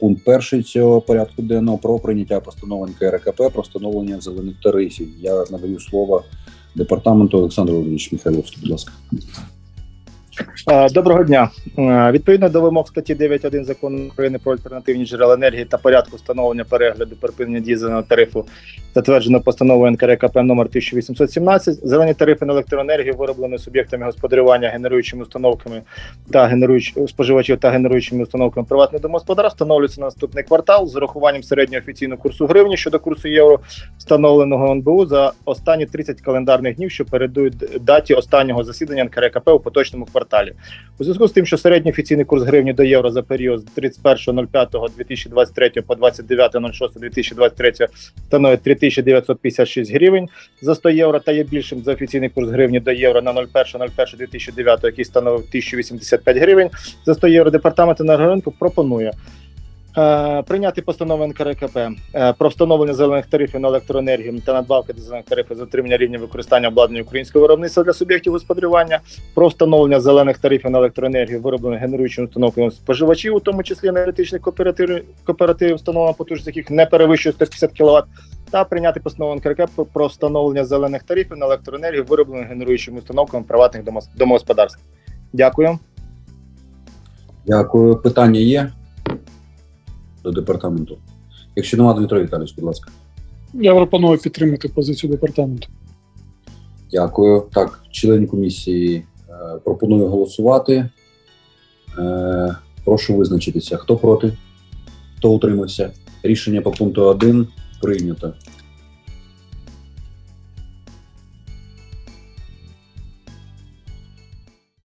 пункт перший цього порядку денного про прийняття постанови НКРКП про встановлення зелених тарифів. Я надаю слово департаменту Олександру Володимировичу Михайловський, будь ласка. Е, Доброго дня. Е, Відповідно до вимог статті 9.1 закону України про альтернативні джерела енергії та порядку встановлення перегляду припинення дії тарифу, затверджено постановою НКРКП номер 1817, зелені тарифи на електроенергію, вироблені суб'єктами господарювання, генеруючими установками та генеруюч... споживачів та генеруючими установками приватних домогосподарств, встановлюється на наступний квартал з урахуванням середнього офіційного курсу гривні щодо курсу євро, встановленого НБУ за останні 30 календарних днів, що передують даті останнього засідання НКРКП у поточному кварталі. У зв'язку з тим, що середній офіційний курс гривні до євро за період з 31.05.2023 по 29.06.2023 становить 3956 гривень за 100 євро та є більшим за офіційний курс гривні до євро на 01.01.2009, який становив 1085 гривень за 100 євро. Департамент енергоринку пропонує прийняти постанову НКРКП е, про встановлення зелених тарифів на електроенергію та надбавки до зелених тарифів за отримання рівня використання обладнання українського виробництва для суб'єктів господарювання, про встановлення зелених тарифів на електроенергію, вироблених генеруючими установками споживачів, у тому числі енергетичних кооперативів, кооперативів встановлена потужність яких не перевищує 150 кВт, та прийняти постанову НКРКП про встановлення зелених тарифів на електроенергію, вироблених генеруючими установками приватних домогосподарств. Дякую. Дякую. Питання є до департаменту. Якщо нема Дмитро Віталійович, будь ласка. Я пропоную підтримати позицію департаменту. Дякую. Так, член комісії е, пропоную голосувати. Е, прошу визначитися. Хто проти? Хто утримався? Рішення по пункту 1 прийнято.